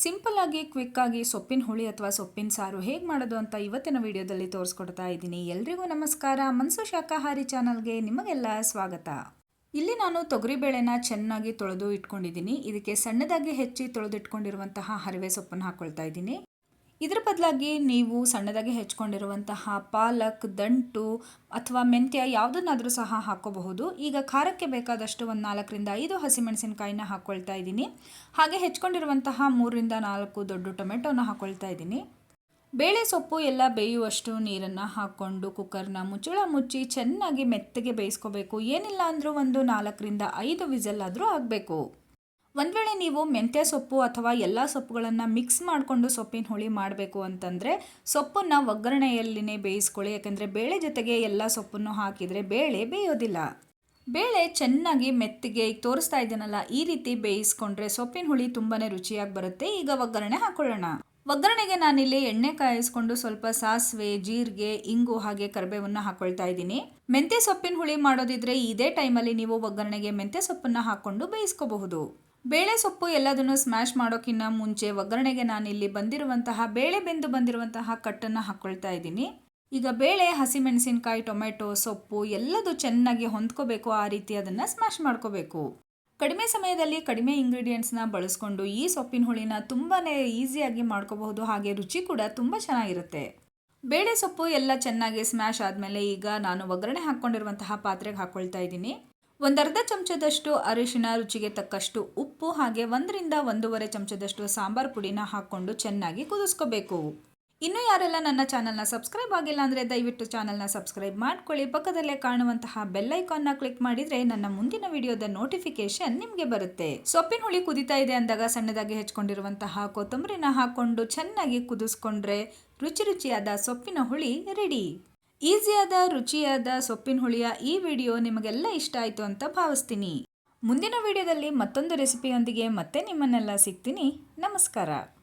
Simple ಆಗಿ, quick ಆಗಿ ಸೊಪ್ಪಿನ ಹುಳಿ ಅಥವಾ ಸೊಪ್ಪಿನ ಸಾರು ಹೇಗೆ ಮಾಡೋದು ಅಂತ ಇವತ್ತಿನ ವಿಡಿಯೋದಲ್ಲಿ ತೋರಿಸ್ಕೊಡ್ತಾ ಇದ್ದೀನಿ. ಎಲ್ರಿಗೂ ನಮಸ್ಕಾರ. ಮನ್ಸು ಶಾಖಾಹಾರಿ ಚಾನಲ್ಗೆ ನಿಮಗೆಲ್ಲ ಸ್ವಾಗತ. ಇಲ್ಲಿ ನಾನು ತೊಗರಿಬೇಳೆನ ಚೆನ್ನಾಗಿ ತೊಳೆದು ಇಟ್ಕೊಂಡಿದ್ದೀನಿ. ಇದಕ್ಕೆ ಸಣ್ಣದಾಗಿ ಹೆಚ್ಚಿ ತೊಳೆದಿಟ್ಕೊಂಡಿರುವಂತಹ ಹರಿವೆ ಸೊಪ್ಪನ್ನು ಹಾಕ್ಕೊಳ್ತಾ ಇದ್ದೀನಿ. ಇದ್ರ ಬದಲಾಗಿ ನೀವು ಸಣ್ಣದಾಗಿ ಹೆಚ್ಕೊಂಡಿರುವಂತಹ ಪಾಲಕ್, ದಂಟು ಅಥವಾ ಮೆಂತ್ಯ ಯಾವುದನ್ನಾದರೂ ಸಹ ಹಾಕೋಬಹುದು. ಈಗ ಖಾರಕ್ಕೆ ಬೇಕಾದಷ್ಟು ಒಂದು ನಾಲ್ಕರಿಂದ ಐದು ಹಸಿಮೆಣಸಿನಕಾಯಿನ ಹಾಕ್ಕೊಳ್ತಾ ಇದ್ದೀನಿ. ಹಾಗೆ ಹೆಚ್ಕೊಂಡಿರುವಂತಹ ಮೂರರಿಂದ ನಾಲ್ಕು ದೊಡ್ಡ ಟೊಮೆಟೊನ ಹಾಕ್ಕೊಳ್ತಾ ಇದ್ದೀನಿ. ಬೇಳೆ ಸೊಪ್ಪು ಎಲ್ಲ ಬೇಯುವಷ್ಟು ನೀರನ್ನು ಹಾಕ್ಕೊಂಡು ಕುಕ್ಕರ್ನ ಮುಚ್ಚಳ ಮುಚ್ಚಿ ಚೆನ್ನಾಗಿ ಮೆತ್ತಗೆ ಬೇಯಿಸ್ಕೋಬೇಕು. ಏನಿಲ್ಲ ಅಂದರೂ ಒಂದು ನಾಲ್ಕರಿಂದ ಐದು ವಿಸಲ್ ಆದರೂ ಆಗಬೇಕು. ಒಂದು ವೇಳೆ ನೀವು ಮೆಂತ್ಯ ಸೊಪ್ಪು ಅಥವಾ ಎಲ್ಲ ಸೊಪ್ಪುಗಳನ್ನು ಮಿಕ್ಸ್ ಮಾಡಿಕೊಂಡು ಸೊಪ್ಪಿನ ಹುಳಿ ಮಾಡಬೇಕು ಅಂತಂದರೆ ಸೊಪ್ಪನ್ನು ಒಗ್ಗರಣೆಯಲ್ಲಿನೇ ಬೇಯಿಸ್ಕೊಳ್ಳಿ. ಯಾಕೆಂದರೆ ಬೇಳೆ ಜೊತೆಗೆ ಎಲ್ಲ ಸೊಪ್ಪನ್ನು ಹಾಕಿದರೆ ಬೇಳೆ ಬೇಯೋದಿಲ್ಲ. ಬೇಳೆ ಚೆನ್ನಾಗಿ ಮೆತ್ತಿಗೆ ತೋರಿಸ್ತಾ ಇದ್ದೀನಲ್ಲ, ಈ ರೀತಿ ಬೇಯಿಸ್ಕೊಂಡ್ರೆ ಸೊಪ್ಪಿನ ಹುಳಿ ತುಂಬಾ ರುಚಿಯಾಗಿ ಬರುತ್ತೆ. ಈಗ ಒಗ್ಗರಣೆ ಹಾಕೊಳ್ಳೋಣ. ಒಗ್ಗರಣೆಗೆ ನಾನಿಲ್ಲಿ ಎಣ್ಣೆ ಕಾಯಿಸ್ಕೊಂಡು ಸ್ವಲ್ಪ ಸಾಸಿವೆ, ಜೀರಿಗೆ, ಇಂಗು ಹಾಗೆ ಕರಿಬೇವನ್ನು ಹಾಕೊಳ್ತಾ ಇದ್ದೀನಿ. ಮೆಂತ್ಯ ಸೊಪ್ಪಿನ ಹುಳಿ ಮಾಡೋದಿದ್ರೆ ಇದೇ ಟೈಮಲ್ಲಿ ನೀವು ಒಗ್ಗರಣೆಗೆ ಮೆಂತ್ಯ ಸೊಪ್ಪನ್ನು ಹಾಕ್ಕೊಂಡು ಬೇಯಿಸ್ಕೋಬಹುದು. ಬೇಳೆ ಸೊಪ್ಪು ಎಲ್ಲದನ್ನು ಸ್ಮ್ಯಾಶ್ ಮಾಡೋಕ್ಕಿಂತ ಮುಂಚೆ ಒಗ್ಗರಣೆಗೆ ನಾನಿಲ್ಲಿ ಬಂದಿರುವಂತಹ ಬೇಳೆ ಬೆಂದು ಬಂದಿರುವಂತಹ ಕಟ್ಟನ್ನು ಹಾಕ್ಕೊಳ್ತಾ ಇದ್ದೀನಿ. ಈಗ ಬೇಳೆ, ಹಸಿಮೆಣಸಿನಕಾಯಿ, ಟೊಮೆಟೊ, ಸೊಪ್ಪು ಎಲ್ಲದೂ ಚೆನ್ನಾಗಿ ಹೊಂದ್ಕೋಬೇಕು, ಆ ರೀತಿ ಅದನ್ನು ಸ್ಮ್ಯಾಶ್ ಮಾಡ್ಕೋಬೇಕು. ಕಡಿಮೆ ಸಮಯದಲ್ಲಿ ಕಡಿಮೆ ಇಂಗ್ರೀಡಿಯೆಂಟ್ಸ್ನ ಬಳಸ್ಕೊಂಡು ಈ ಸೊಪ್ಪಿನ ಹುಳಿನ ತುಂಬಾ ಈಸಿಯಾಗಿ ಮಾಡ್ಕೋಬಹುದು, ಹಾಗೆ ರುಚಿ ಕೂಡ ತುಂಬ ಚೆನ್ನಾಗಿರುತ್ತೆ. ಬೇಳೆ ಸೊಪ್ಪು ಎಲ್ಲ ಚೆನ್ನಾಗಿ ಸ್ಮ್ಯಾಶ್ ಆದಮೇಲೆ ಈಗ ನಾನು ಒಗ್ಗರಣೆ ಹಾಕ್ಕೊಂಡಿರುವಂತಹ ಪಾತ್ರೆಗೆ ಹಾಕ್ಕೊಳ್ತಾ ಇದ್ದೀನಿ. ಒಂದರ್ಧ ಚಮಚದಷ್ಟು ಅರಿಶಿನ ರುಚಿಗೆ ತಕ್ಕಷ್ಟು ಉಪ್ಪು, ಹಾಗೆ ಒಂದರಿಂದ ಒಂದೂವರೆ ಚಮಚದಷ್ಟು ಸಾಂಬಾರ್ ಪುಡಿನ ಹಾಕ್ಕೊಂಡು ಚೆನ್ನಾಗಿ ಕುದಿಸ್ಕೋಬೇಕು. ಇನ್ನೂ ಯಾರೆಲ್ಲ ನನ್ನ ಚಾನಲ್ನ ಸಬ್ಸ್ಕ್ರೈಬ್ ಆಗಿಲ್ಲ ಅಂದರೆ ದಯವಿಟ್ಟು ಚಾನಲ್ನ ಸಬ್ಸ್ಕ್ರೈಬ್ ಮಾಡ್ಕೊಳ್ಳಿ. ಪಕ್ಕದಲ್ಲೇ ಕಾಣುವಂತಹ ಬೆಲ್ಲೈಕಾನ್ನ ಕ್ಲಿಕ್ ಮಾಡಿದರೆ ನನ್ನ ಮುಂದಿನ ವಿಡಿಯೋದ ನೋಟಿಫಿಕೇಶನ್ ನಿಮಗೆ ಬರುತ್ತೆ. ಸೊಪ್ಪಿನ ಹುಳಿ ಕುದಿತಾ ಇದೆ ಅಂದಾಗ ಸಣ್ಣದಾಗಿ ಹೆಚ್ಕೊಂಡಿರುವಂತಹ ಕೊತ್ತಂಬರಿನ ಹಾಕ್ಕೊಂಡು ಚೆನ್ನಾಗಿ ಕುದಿಸ್ಕೊಂಡ್ರೆ ರುಚಿ ರುಚಿಯಾದ ಸೊಪ್ಪಿನ ಹುಳಿ ರೆಡಿ. ಈಸಿಯಾದ, ರುಚಿಯಾದ ಸೊಪ್ಪಿನ ಹುಳಿಯ ಈ ವಿಡಿಯೋ ನಿಮಗೆಲ್ಲ ಇಷ್ಟ ಆಯಿತು ಅಂತ ಭಾವಿಸ್ತೀನಿ. ಮುಂದಿನ ವಿಡಿಯೋದಲ್ಲಿ ಮತ್ತೊಂದು ರೆಸಿಪಿಯೊಂದಿಗೆ ಮತ್ತೆ ನಿಮ್ಮನ್ನೆಲ್ಲ ಸಿಗ್ತೀನಿ. ನಮಸ್ಕಾರ.